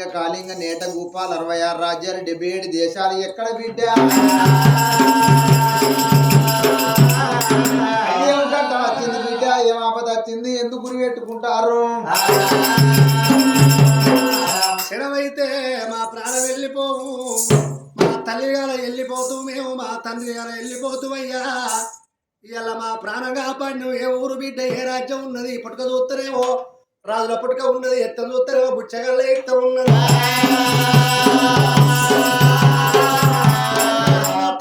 రూపాయలు అరవై ఆరు రాజ్యాలు డెబ్బై ఏడు దేశాలు ఎక్కడ బిడ్డ? ఏం కట్టం వచ్చింది బిడ్డ ఏం ఆపద వచ్చింది? ఎందుకు గురి పెట్టుకుంటారు క్షణమైతే మా ప్రాణం వెళ్ళిపోవు మా తల్లి గారు వెళ్ళిపోతూ మేము మా తండ్రి గారు వెళ్ళిపోతూ అయ్యా. ఇలా మా ప్రాణం కాపాడిన ఏ ఊరు బిడ్డ ఏ రాజ్యం ఉన్నది? ఇప్పటికీ చూస్తారేమో రాజుల పుట్టుక ఉన్నది ఎత్త చూస్తారేమో బుచ్చగల్ల ఎత్త ఉన్నది.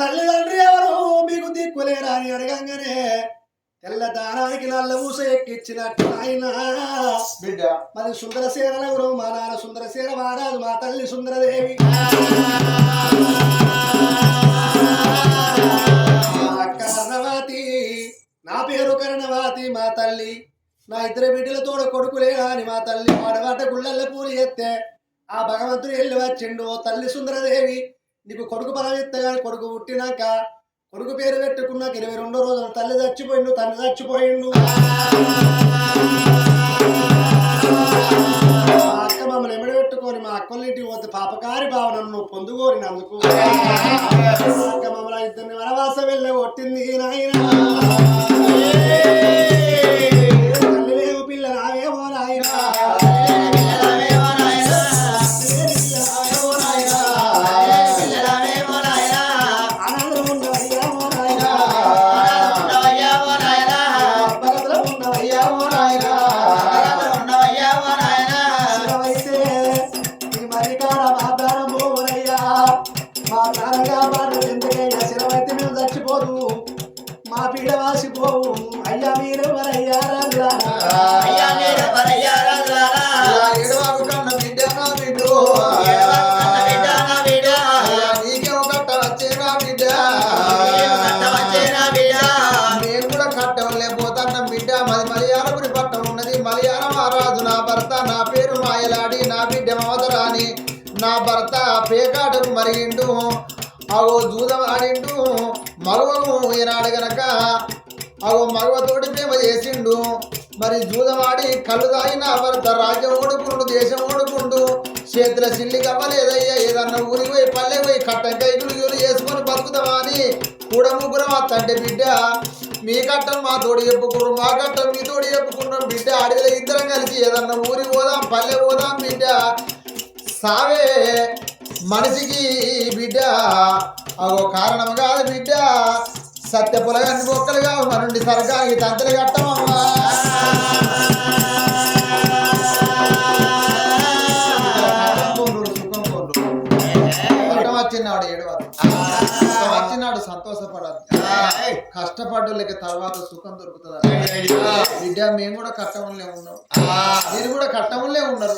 తల్లిదండ్రి ఎవరు? మీకు దిక్కులేరా అని అడగంగానే తెల్ల దారానికి నల్ల ఊస ఎక్కిచ్చినట్టు ఆయన. బిడ్డ. మరి సుందరసేన ఎవరు? మా నాన్న సుందరసేన మహారాజు మా తల్లి సుందరదేవి. అక్క కర్ణవతి నా పేరు కర్ణవతి మా తల్లి. నా ఇద్దరు బిడ్డలతో కొడుకులే అని మా తల్లి వాడవాట గుళ్ళల్లో పూలు ఎత్తే ఆ భగవంతుడు వెళ్ళి వచ్చిండు. ఓ తల్లి సుందరదేవి నీకు కొడుకు బలం కొడుకు పుట్టినాక కొడుకు పేరు పెట్టుకున్నాక ఇరవై రెండో రోజు తల్లి చచ్చిపోయిండు తండ్రి చచ్చిపోయిండు. మా అక్క మమ్మల్ని ఎమ్మడి పెట్టుకొని మా అక్కల ఇంటికి పోతే పాపకారి భావనను నువ్వు పొందుకోరినందుకు. మా అక్క మమ్మల్ని ఇద్దరిని వనవాసం వెళ్ళి కొట్టింది నాయన మా ప్రాణంగా మాట ఎందుకయ్యా శివమైతే మేము చచ్చిపోదు. మా పీడ వాసిపోవు. అయ్యా మీరు మరయ్యా ఇలా ఏడవాకు కన్న బిడ్డ నా బిడ్డు. నీకేమో కట్ట వచ్చేనా బిడ్డ. నేను కూడా కట్టం లేకపోతాన్న బిడ్డ. మది మలయాళపురి పట్టం ఉన్నది. మలయాళ మహారాజు నా భర్త నా పేరు మాయలాడి నా బిడ్డ మమతరాని నా భర్త పేకాటకు మరిగిండు అగో జూదం ఆడిండు ఈనాడు గనక అగో మరువతోటి ప్రేమ చేసిండు. మరి జూదమాడి కళ్ళు తాగిన భర్త రాజ్యం ఓడుకుండు దేశం ఓడుకుండు. చేతుల సిల్లి కవ్వలేదయ్యా ఏదన్నా ఊరికి పోయి పల్లె పోయి కట్టం కైకులు గిలు చేసుకొని బతుకుతామా అని కూడా ముగ్గురం తండ్రి బిడ్డ మీ కట్టం మా తోడు చెప్పుకున్నాం మా కట్టం మీ తోడు చెప్పుకున్నాం బిడ్డ. అడవిలో ఇద్దరం కలిసి ఏదన్నా ఊరికి పోదాం పల్లె పోదాం బిడ్డ. సావే మనిషికి బిడ్డ. అగో కారణం కాదు బిడ్డ. సత్య పొలగాన్ని బొక్కలుగా మనుండి సరకానికి తంతలు కట్టమమ్మా. వచ్చినాడు ఏడవదు. కష్టం వచ్చినాడు సంతోషపడదు కష్టపడ్డోళ్ళకి తర్వాత సుఖం దొరుకుతుంది? బిడ్డ మేము కూడా కట్టములే ఉన్నాం. మీరు కూడా కట్టములే ఉన్నారు.